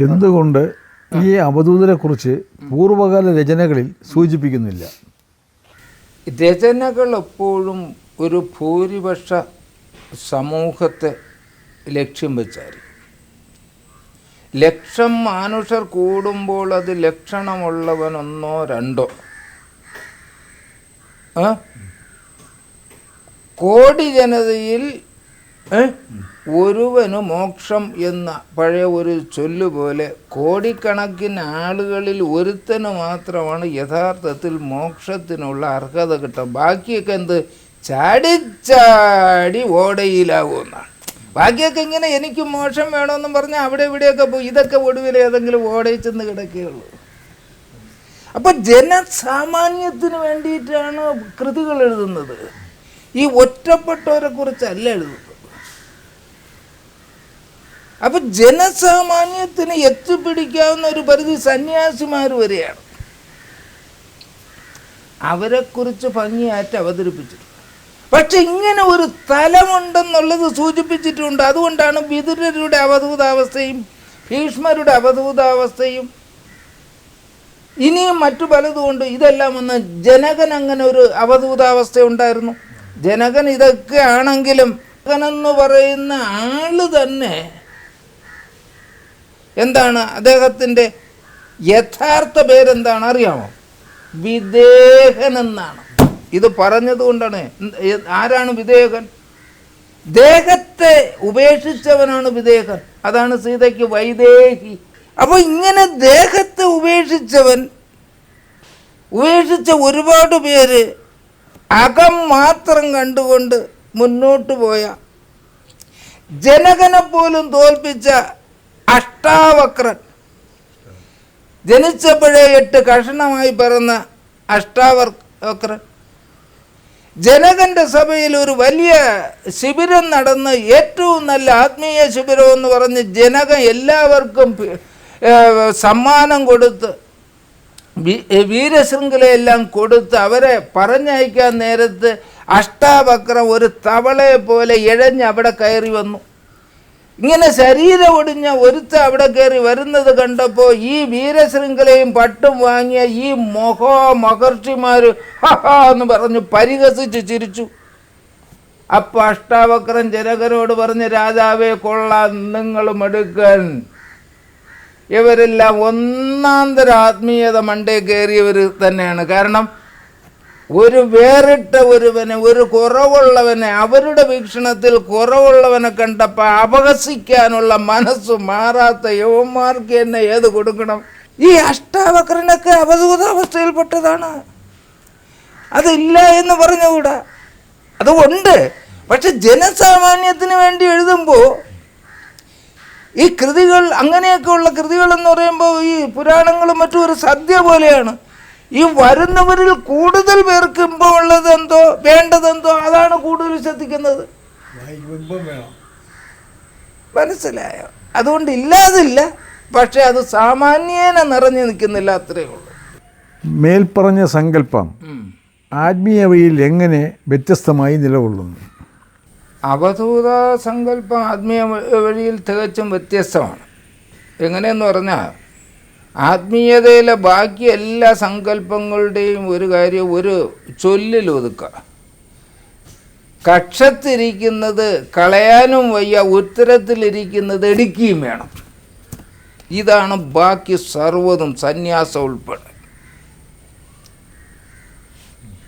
എന്തുകൊണ്ട് ഈ അവധൂതരെക്കുറിച്ച് പൂർവകാല രചനകളിൽ സൂചിപ്പിക്കുന്നില്ല? രചനകൾ എപ്പോഴും ഒരു ഭൂരിപക്ഷ സമൂഹത്തെ ലക്ഷ്യം വെച്ചായിരിക്കും. ലക്ഷം മാനുഷർ കൂടുമ്പോൾ അത് ലക്ഷണമുള്ളവനൊന്നോ രണ്ടോ. കോടി ജനതയിൽ? ഒരുവന് മോക്ഷം എന്ന പഴയ ഒരു ചൊല്ലുപോലെ കോടിക്കണക്കിന് ആളുകളിൽ ഒരുത്തന് മാത്രമാണ് യഥാർത്ഥത്തിൽ മോക്ഷത്തിനുള്ള അർഹത കിട്ടുക. ബാക്കിയൊക്കെ എന്ത്? ചാടിച്ചാടി ഓടയിലാവുമെന്നാണ്. ബാക്കിയൊക്കെ ഇങ്ങനെ എനിക്ക് മോശം വേണമെന്നും പറഞ്ഞാൽ അവിടെ ഇവിടെയൊക്കെ പോയി. ഇതൊക്കെ ഒടുവിൽ ഏതെങ്കിലും ഓടയിൽ ചെന്ന് കിടക്കുകയുള്ളൂ. അപ്പൊ ജനസാമാന്യത്തിന് വേണ്ടിയിട്ടാണ് കൃതികൾ എഴുതുന്നത്. ഈ ഒറ്റപ്പെട്ടവരെ കുറിച്ചല്ല എഴുതുന്നത്. അപ്പൊ ജനസാമാന്യത്തിന് എത്തിപ്പിടിക്കാവുന്ന ഒരു പരിധി സന്യാസിമാർ വരെയാണ്. അവരെക്കുറിച്ച് ഭംഗിയായിട്ട് അവതരിപ്പിച്ചിട്ടുണ്ട്. പക്ഷെ ഇങ്ങനെ ഒരു തലമുണ്ടെന്നുള്ളത് സൂചിപ്പിച്ചിട്ടുണ്ട്. അതുകൊണ്ടാണ് വിതുരരുടെ അവധൂതാവസ്ഥയും ഭീഷ്മരുടെ അവധൂതാവസ്ഥയും. ഇനിയും മറ്റു പലതും ഉണ്ട്. ഇതെല്ലാം ഒന്ന് ജനകൻ അങ്ങനെ ഒരു അവധൂതാവസ്ഥ ഉണ്ടായിരുന്നു. ജനകൻ ഇതൊക്കെ ആണെങ്കിലും ജനകനെന്ന് പറയുന്ന ആൾ തന്നെ എന്താണ്? അദ്ദേഹത്തിന്റെ യഥാർത്ഥ പേരെന്താണ്? അറിയാമോ? വിദേഹൻ എന്നാണ്. ഇത് പറഞ്ഞതുകൊണ്ടാണ്. ആരാണ് വിധേയകൻ? ദേഹത്തെ ഉപേക്ഷിച്ചവനാണ് വിധേയകൻ. അതാണ് സീതയ്ക്ക് വൈദേഹി. അപ്പോൾ ഇങ്ങനെ ദേഹത്തെ ഉപേക്ഷിച്ചവൻ ഉപേക്ഷിച്ച ഒരുപാട് പേര് അകം മാത്രം കണ്ടുകൊണ്ട് മുന്നോട്ട് പോയ ജനകനെ പോലും തോൽപ്പിച്ച അഷ്ടാവക്രൻ. ജനിച്ചപ്പോഴേ എട്ട് കഷണമായി പിറന്ന അഷ്ടാവക്രൻ. ജനകന്റെ സഭയിൽ ഒരു വലിയ ശിബിരം നടന്ന് ഏറ്റവും നല്ല ആത്മീയ ശിബിരം എന്ന് പറഞ്ഞ് ജനക എല്ലാവർക്കും സമ്മാനം കൊടുത്ത് വീരശൃംഖലയെല്ലാം കൊടുത്ത് അവരെ പറഞ്ഞയക്കാൻ നേരത്ത് അഷ്ടാവക്രം ഒരു തവളയെ പോലെ ഇഴഞ്ഞ് അവിടെ കയറി വന്നു. ഇങ്ങനെ ശരീരം ഒടിഞ്ഞ ഒരുത്ത അവിടെ കയറി വരുന്നത് കണ്ടപ്പോൾ ഈ വീരശൃംഖലയും പട്ടും വാങ്ങിയ ഈ മൊഹോ മഹർഷിമാർ എന്ന് പറഞ്ഞു പരിഹസിച്ച് ചിരിച്ചു. അപ്പൊ അഷ്ടാവക്രൻ ജനകരോട് പറഞ്ഞ് രാജാവേ കൊള്ളാം നിങ്ങൾ എടുക്കൻ. ഇവരെല്ലാം ഒന്നാന്തര ആത്മീയത മണ്ടേ കയറിയവർ തന്നെയാണ്. കാരണം ഒരു വേറിട്ട ഒരുവനെ ഒരു കുറവുള്ളവനെ അവരുടെ വീക്ഷണത്തിൽ കുറവുള്ളവനെ കണ്ടപ്പോൾ അപഹസിക്കാനുള്ള മനസ്സ് മാറാത്ത യുവന്മാർക്ക് എന്നെ ഏത് കൊടുക്കണം? ഈ അഷ്ടാവക്രനൊക്കെ അവധൂതാവസ്ഥയിൽപ്പെട്ടതാണ്. അതില്ല എന്ന് പറഞ്ഞുകൂടാ? അതുകൊണ്ട് പക്ഷെ ജനസാമാന്യത്തിന് വേണ്ടി എഴുതുമ്പോൾ ഈ കൃതികൾ അങ്ങനെയൊക്കെയുള്ള കൃതികൾ എന്ന് പറയുമ്പോൾ ഈ പുരാണങ്ങളും മറ്റും ഒരു സദ്യ പോലെയാണ്. ഈ വരുന്നവരിൽ കൂടുതൽ പേർക്ക് ഇമ്പം ഉള്ളത് എന്തോ വേണ്ടതെന്തോ അതാണ് കൂടുതൽ ശ്രദ്ധിക്കുന്നത്. മനസ്സിലായോ? അതുകൊണ്ട് ഇല്ലാതില്ല. പക്ഷെ അത് സാമാന്യേന നിറഞ്ഞു നിൽക്കുന്നില്ല അത്രയേ ഉള്ളൂ. മേൽപ്പറഞ്ഞ സങ്കല്പം ആത്മീയ വഴിയിൽ എങ്ങനെ വ്യത്യസ്തമായി നിലകൊള്ളുന്നു? അവധൂത സങ്കല്പം ആത്മീയ വഴിയിൽ തികച്ചും വ്യത്യസ്തമാണ്. എങ്ങനെയെന്ന് പറഞ്ഞാൽ ആത്മീയതയിലെ ബാക്കി എല്ലാ സങ്കല്പങ്ങളുടെയും ഒരു കാര്യം ഒരു ചൊല്ലിൽ ഒതുക്കുക. കക്ഷത്തിരിക്കുന്നത് കളയാനും വയ്യ ഉത്തരത്തിലിരിക്കുന്നത് എടുക്കുകയും വേണം. ഇതാണ് ബാക്കി സർവതും സന്യാസം ഉൾപ്പെടെ.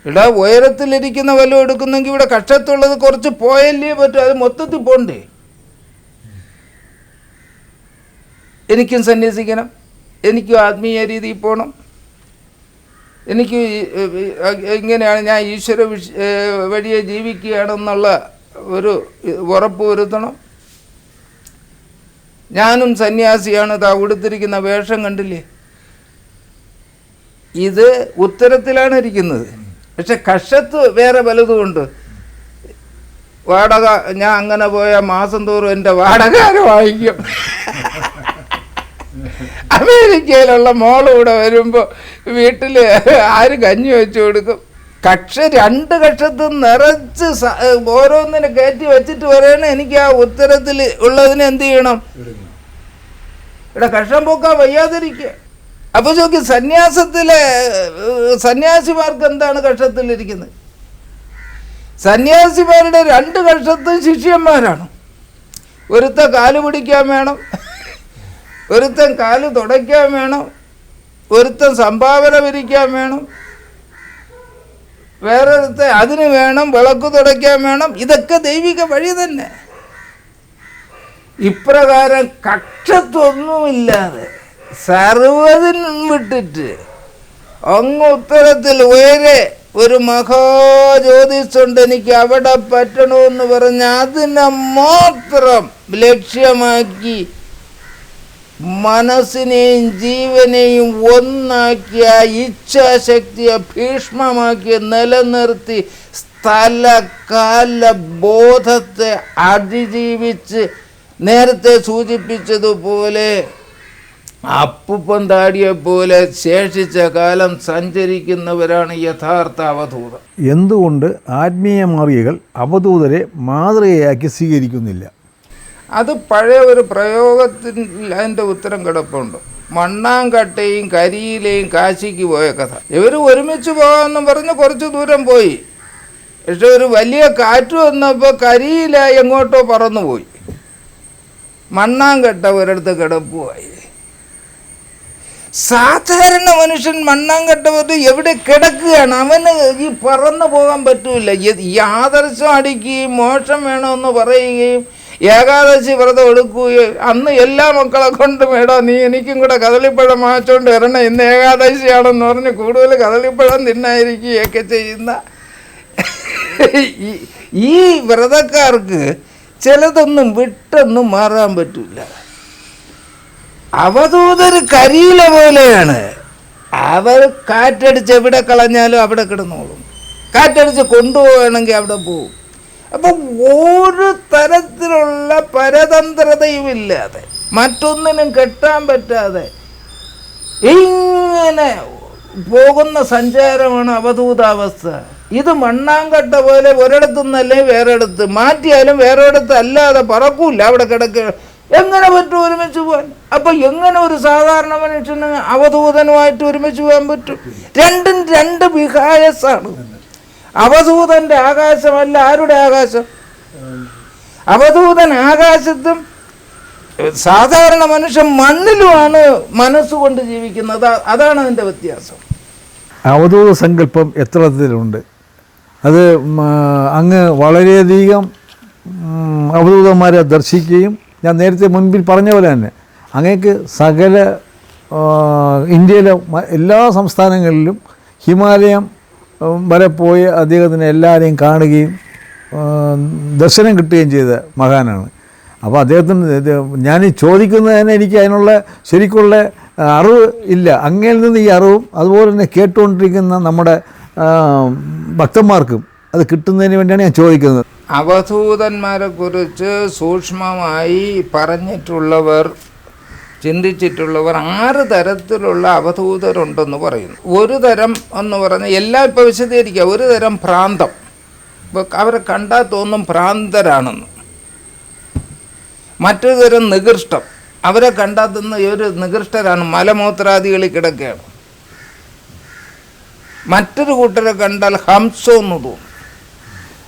ഇവിടെ ഉയരത്തിലിരിക്കുന്ന വല്ലതും എടുക്കുന്നെങ്കിൽ ഇവിടെ കക്ഷത്തുള്ളത് കുറച്ച് പോയല്ലേ പറ്റും അത് മൊത്തത്തിൽ പോണ്ടേ? എനിക്കും സന്യസിക്കണം. എനിക്കും ആത്മീയ രീതിയിൽ പോകണം എനിക്ക് ഇങ്ങനെയാണ് ഞാൻ ഈശ്വര വിഷ- വഴിയെ ജീവിക്കുകയാണെന്നുള്ള ഒരു ഉറപ്പ് വരുത്തണം. ഞാനും സന്യാസിയാണ്. താ ഉടുത്തിരിക്കുന്ന വേഷം കണ്ടില്ലേ? ഇത് ഉത്തരത്തിലാണ് ഇരിക്കുന്നത്. പക്ഷെ കഷത്ത് വേറെ പലതുമുണ്ട് വാടക ഞാൻ അങ്ങനെ പോയ മാസം തോറും എന്റെ വാടക വാങ്ങിക്കും. അമേരിക്കയിലുള്ള മോൾ കൂടെ വരുമ്പോൾ വീട്ടിൽ ആര് കഞ്ഞി വെച്ച് കൊടുക്കും? കക്ഷ രണ്ട് കക്ഷത്ത് നിറച്ച് ഓരോന്നിനെ കയറ്റി വെച്ചിട്ട് പറയണ എനിക്ക് ആ ഉത്തരത്തിൽ ഉള്ളതിനെ എന്ത് ചെയ്യണം? ഇവിടെ കഷം പോക്കാൻ വയ്യാതിരിക്കുക. അപ്പൊ ചോദിക്കും സന്യാസത്തിലെ സന്യാസിമാർക്ക് എന്താണ് കക്ഷത്തിലിരിക്കുന്നത്? സന്യാസിമാരുടെ രണ്ട് കക്ഷത്തും ശിഷ്യന്മാരാണ്. ഒരുത്ത കാൽ പിടിക്കാൻ വേണം. ഒരുത്തൻ കാൽ തുടയ്ക്കാൻ വേണം ഒരുത്തൻ സംഭാവന വിരിക്കാൻ വേണം വേറൊരുത്തൻ അതിന് വേണം വിളക്ക് തുടയ്ക്കാൻ വേണം ഇതൊക്കെ ദൈവിക വഴി തന്നെ. ഇപ്രകാരം കക്ഷത്തൊന്നുമില്ലാതെ സർവതിനും വിട്ടിട്ട് അങ്ങ് ഉത്തരത്തിൽ ഉയരെ ഒരു മഹാജ്യോതിസുണ്ട് എനിക്ക് അവിടെ പറ്റണമെന്ന് പറഞ്ഞ് അതിനെ മാത്രം ലക്ഷ്യമാക്കി മനസ്സിനെയും ജീവനെയും ഒന്നാക്കിയ ഇച്ഛാശക്തിയെ ഭീഷ്മമാക്കി നിലനിർത്തി സ്ഥല കാല ബോധത്തെ അതിജീവിച്ച് നേരത്തെ സൂചിപ്പിച്ചതുപോലെ അപ്പുപ്പം താടിയെപ്പോലെ ശേഷിച്ച കാലം സഞ്ചരിക്കുന്നവരാണ് യഥാർത്ഥ അവധൂതർ. എന്തുകൊണ്ട് ആത്മീയ മാറിയകൾ അവധൂതരെ മാതൃകയാക്കി സ്വീകരിക്കുന്നില്ല? അത് പഴയ ഒരു പ്രയോഗത്തിൽ അതിന്റെ ഉത്തരം കിടപ്പുണ്ട്. മണ്ണാങ്കട്ടയും കരിയിലെയും കാശിക്ക് പോയ കഥ. ഇവർ ഒരുമിച്ച് പോകാമെന്ന് പറഞ്ഞ് കുറച്ച് ദൂരം പോയി. പക്ഷെ ഒരു വലിയ കാറ്റ് വന്നപ്പോൾ കരിയില എങ്ങോട്ടോ പറന്നുപോയി. മണ്ണാങ്കട്ട ഒരിടത്ത് കിടപ്പുമായി സാധാരണ മനുഷ്യൻ മണ്ണാങ്കട്ട ഒരു എവിടെ കിടക്കുകയാണ്? അവന് ഈ പറന്നു പോകാൻ പറ്റൂല. ഈ- ആദർശം അടിക്കുകയും മോശം വേണമെന്ന് പറയുകയും ഏകാദശി വ്രതം എടുക്കുകയും അന്ന് എല്ലാ മക്കളെ കൊണ്ടും എടാ നീ എനിക്കും കൂടെ കദളിപ്പഴം വാങ്ങിച്ചോണ്ട് വരണം. ഇന്ന് ഏകാദശിയാണെന്ന് പറഞ്ഞ് കൂടുതൽ കദളിപ്പഴം തിന്നായിരിക്കുകയൊക്കെ ചെയ്യുന്ന ഈ- വ്രതക്കാർക്ക് ചിലതൊന്നും വിട്ടൊന്നും മാറാൻ പറ്റില്ല അവധൂതർ കരിയില പോലെയാണ്. അവർ കാറ്റടിച്ച് എവിടെ കളഞ്ഞാലും അവിടെ കിടന്നോളും. കാറ്റടിച്ച് കൊണ്ടുപോവുകയാണെങ്കിൽ അവിടെ പോകും അപ്പം ഒരു തരത്തിലുള്ള പരതന്ത്രതയും ഇല്ലാതെ മറ്റൊന്നിനും കെട്ടാൻ പറ്റാതെ ഇങ്ങനെ പോകുന്ന സഞ്ചാരമാണ് അവധൂതാവസ്ഥ. ഇത് മണ്ണാങ്കട്ട പോലെ ഒരിടത്തുനിന്നല്ലേ വേറെ ഇടത്ത് മാറ്റിയാലും വേറെ ഇടത്ത് അല്ലാതെ പറക്കൂല അവിടെ കിടക്കുക എങ്ങനെ പറ്റും ഒരുമിച്ച് പോകാൻ അപ്പൊ എങ്ങനെ ഒരു സാധാരണ മനുഷ്യന് അവധൂതനുമായിട്ട് ഒരുമിച്ച് പോകാൻ പറ്റും? രണ്ടും രണ്ട് വിഹായസാണ്. അവധൂതന്റെ ആകാശമല്ല ആരുടെ ആകാശം? അവധൂതൻ ആകാശത്തും സാധാരണ മനുഷ്യൻ മണ്ണിലുമാണ് മനസ്സുകൊണ്ട് ജീവിക്കുന്നത്. അതാണ് അതിന്റെ വ്യത്യാസം. അവധൂത സങ്കല്പം എത്രത്തിലുണ്ട് അത് അങ്ങ് വളരെയധികം അവധൂതന്മാരെ ദർശിക്കുകയും ഞാൻ നേരത്തെ മുൻപിൽ പറഞ്ഞ പോലെ തന്നെ അങ്ങേക്ക് സകല ഇന്ത്യയിലെ എല്ലാ സംസ്ഥാനങ്ങളിലും ഹിമാലയം വരെ പോയി അദ്ദേഹത്തിന് എല്ലാവരെയും കാണുകയും ദർശനം കിട്ടുകയും ചെയ്ത മഹാനാണ്. അപ്പോൾ അദ്ദേഹത്തിന് ഞാൻ ചോദിക്കുന്നത് തന്നെ എനിക്ക് അതിനുള്ള ശരിക്കുള്ള അറിവ് ഇല്ല. അങ്ങയിൽ നിന്ന് ഈ അറിവും അതുപോലെ തന്നെ കേട്ടുകൊണ്ടിരിക്കുന്ന നമ്മുടെ ഭക്തന്മാർക്കും അത് കിട്ടുന്നതിന് വേണ്ടിയാണ് ഞാൻ ചോദിക്കുന്നത്. അവധൂതന്മാരെ കുറിച്ച് സൂക്ഷ്മമായി പറഞ്ഞിട്ടുള്ളവർ ചിന്തിച്ചിട്ടുള്ളവർ ആറ് തരത്തിലുള്ള അവധൂതരുണ്ടെന്ന് പറയുന്നു. ഒരു തരം എന്ന് പറഞ്ഞാൽ എല്ലാം ഇപ്പോൾ വിശദീകരിക്കുക ഒരു തരം ഭ്രാന്തം. അവരെ കണ്ടാൽ തോന്നും ഭ്രാന്തരാണെന്ന്. മറ്റൊരു തരം നികൃഷ്ടം. അവരെ കണ്ടാൽ തന്നെ ഒരു നികൃഷ്ടരാണ് മലമൂത്രാദികളിൽ കിടക്കുകയാണ്. മറ്റൊരു കൂട്ടരെ കണ്ടാൽ ഹംസം എന്ന് തോന്നും.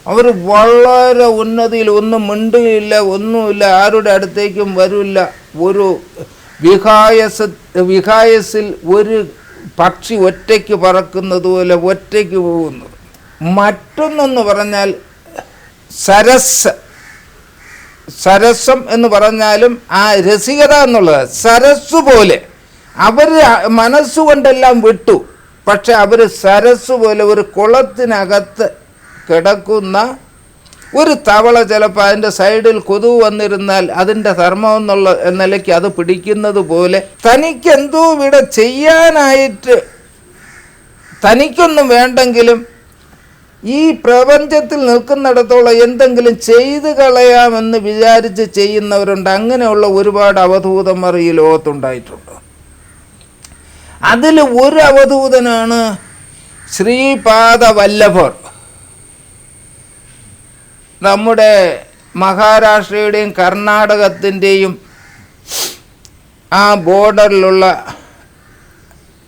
അവർ വളരെ ഉന്നതിയിൽ ഒന്നും മിണ്ടുകയില്ല ഒന്നുമില്ല ആരുടെ അടുത്തേക്കും വരില്ല. ഒരു വിഹായസ വിഹായസിൽ ഒരു പക്ഷി ഒറ്റയ്ക്ക് പറക്കുന്നത് പോലെ ഒറ്റയ്ക്ക് പോകുന്നത് മറ്റൊന്നെന്ന് പറഞ്ഞാൽ സരസ്. സരസം എന്ന് പറഞ്ഞാലും ആ രസികത എന്നുള്ളത് സരസ് പോലെ. അവർ മനസ്സുകൊണ്ടെല്ലാം വിട്ടു. പക്ഷെ അവർ സരസ് പോലെ ഒരു കുളത്തിനകത്ത് കിടക്കുന്ന ഒരു തവള ചിലപ്പോൾ അതിന്റെ സൈഡിൽ കൊതുവ് വന്നിരുന്നാൽ അതിന്റെ ധർമ്മം എന്നുള്ള നിലയ്ക്ക് അത് പിടിക്കുന്നത് പോലെ തനിക്കെന്തോ ഇവിടെ ചെയ്യാനായിട്ട് തനിക്കൊന്നും വേണ്ടെങ്കിലും ഈ പ്രപഞ്ചത്തിൽ നിൽക്കുന്നിടത്തോളം എന്തെങ്കിലും ചെയ്തു കളയാമെന്ന് വിചാരിച്ച് ചെയ്യുന്നവരുണ്ട്. അങ്ങനെയുള്ള ഒരുപാട് അവധൂതന്മാർ ഈ ലോകത്തുണ്ടായിട്ടുണ്ട്. അതിൽ ഒരു അവധൂതനാണ് ശ്രീപാദ വല്ലഭർ നമ്മുടെ മഹാരാഷ്ട്രയുടെയും കർണാടകത്തിന്റെയും ആ ബോർഡറിലുള്ള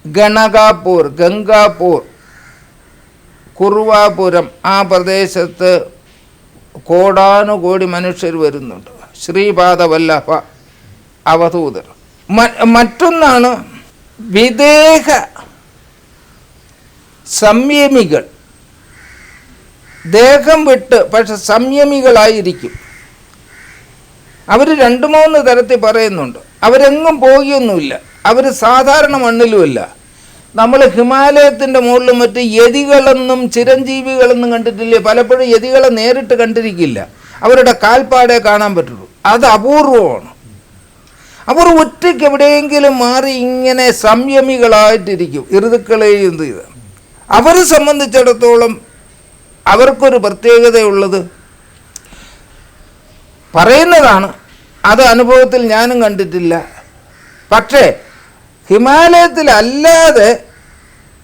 ഗണകാപൂർ ഗംഗാപൂർ കുറുവാപുരം ആ പ്രദേശത്ത് കോടാനുകോടി മനുഷ്യർ വരുന്നുണ്ട്. ശ്രീപാദവല്ലഭ അവധൂതർ. മറ്റൊന്നാണ് വിദേഹ സംയമികൾ. ദേഹം വിട്ട് പക്ഷെ സംയമികളായിരിക്കും. അവർ രണ്ട് മൂന്ന് തരത്തിൽ പറയുന്നുണ്ട്. അവരെങ്ങും പോകുകയൊന്നുമില്ല അവർ സാധാരണ മണ്ണിലുമില്ല. നമ്മൾ ഹിമാലയത്തിന്റെ മുകളിലും മറ്റ് യതികളെന്നും ചിരഞ്ജീവികളെന്നും കണ്ടിട്ടില്ലേ? പലപ്പോഴും യതികളെ നേരിട്ട് കണ്ടിരിക്കില്ല. അവരുടെ കാൽപ്പാടെ കാണാൻ പറ്റുള്ളൂ. അത് അപൂർവമാണ്. അവർ ഒറ്റയ്ക്ക് എവിടെയെങ്കിലും മാറി ഇങ്ങനെ സംയമികളായിട്ടിരിക്കും. ഋതുക്കളെയും ഇത്. അവരെ സംബന്ധിച്ചിടത്തോളം അവർക്കൊരു പ്രത്യേകതയുള്ളത് പറയുന്നതാണ് അത് അനുഭവത്തിൽ ഞാനും കണ്ടിട്ടില്ല. പക്ഷേ ഹിമാലയത്തിലല്ലാതെ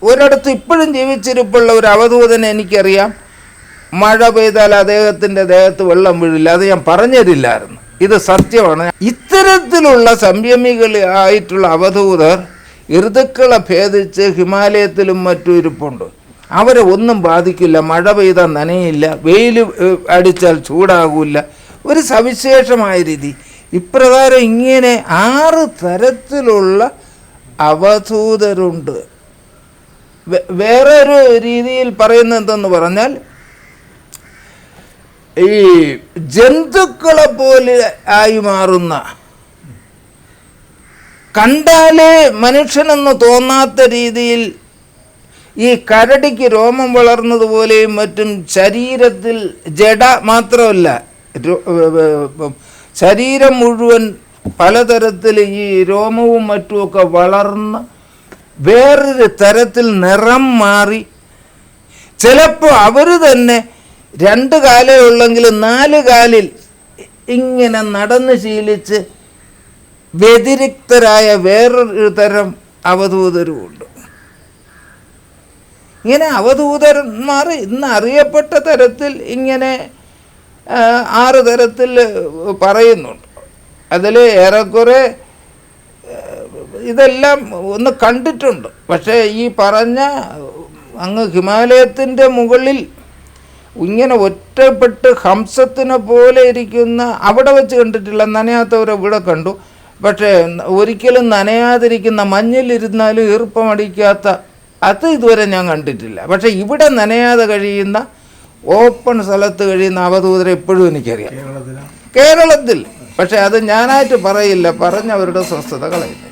ഒരിടത്ത് ഇപ്പോഴും ജീവിച്ചിരിപ്പുള്ള ഒരു അവധൂതനെ എനിക്കറിയാം. മഴ പെയ്താൽ അദ്ദേഹത്തിന്റെ ദേഹത്ത് വെള്ളം വീഴില്ല. അത് ഞാൻ പറഞ്ഞതില്ലായിരുന്നു ഇത് സത്യമാണ്. ഇത്തരത്തിലുള്ള സംയമികൾ ആയിട്ടുള്ള അവധൂതർ ഋതുക്കളെ ഭേദിച്ച് ഹിമാലയത്തിലും മറ്റും ഇരിപ്പുണ്ട്. അവരെ ഒന്നും ബാധിക്കില്ല മഴ പെയ്താൽ നനയില്ല വെയിൽ അടിച്ചാൽ ചൂടാകില്ല. ഒരു സവിശേഷമായ രീതി. ഇപ്രകാരം ഇങ്ങനെ ആറ് തരത്തിലുള്ള അവധൂതരുണ്ട്. വേറെ ഒരു രീതിയിൽ പറയുന്നത് എന്തെന്ന് പറഞ്ഞാൽ ഈ ജന്തുക്കളെ പോലെ ആയി മാറുന്ന കണ്ടാലേ മനുഷ്യനെന്ന് തോന്നാത്ത രീതിയിൽ ഈ കരടിക്ക് രോമം വളർന്നതുപോലെയും മറ്റും ശരീരത്തിൽ ജഡ മാത്രമല്ല. ശരീരം മുഴുവൻ പലതരത്തിൽ ഈ രോമവും മറ്റുമൊക്കെ വളർന്ന് വേറൊരു തരത്തിൽ നിറം മാറി. ചിലപ്പോൾ അവർ തന്നെ രണ്ട് കാലേ ഉള്ളെങ്കിൽ നാല് കാലിൽ ഇങ്ങനെ നടന്ന് ശീലിച്ച് വ്യതിരിക്തരായ വേറൊരു തരം അവധൂതരുമുണ്ട്. ഇങ്ങനെ അവധൂതന്മാർ ഇന്ന് അറിയപ്പെട്ട തരത്തിൽ ഇങ്ങനെ ആറ് തരത്തിൽ പറയുന്നുണ്ട്. അതിൽ ഏറെക്കുറെ ഇതെല്ലാം ഒന്ന് കണ്ടിട്ടുണ്ട്. പക്ഷേ ഈ പറഞ്ഞ അങ്ങ് ഹിമാലയത്തിന്റെ മുകളിൽ ഇങ്ങനെ ഒറ്റപ്പെട്ട് ഹംസത്തിനെ പോലെ ഇരിക്കുന്ന അവിടെ വെച്ച് കണ്ടിട്ടില്ല നനയാത്തവരെ ഇവിടെ കണ്ടു. പക്ഷേ ഒരിക്കലും നനയാതിരിക്കുന്ന മഞ്ഞിലിരുന്നാലും ഈർപ്പമടിക്കാത്ത അത് ഇതുവരെ ഞാൻ കണ്ടിട്ടില്ല. പക്ഷേ ഇവിടെ നനയാതെ കഴിയുന്ന ഓപ്പൺ സ്ഥലത്ത് കഴിയുന്ന അവധൂതരെ എപ്പോഴും എനിക്കറിയാം. കേരളത്തിൽ. പക്ഷേ അത് ഞാനായിട്ട് പറയില്ല. പറഞ്ഞവരുടെ സ്വസ്ഥത കളയുന്നു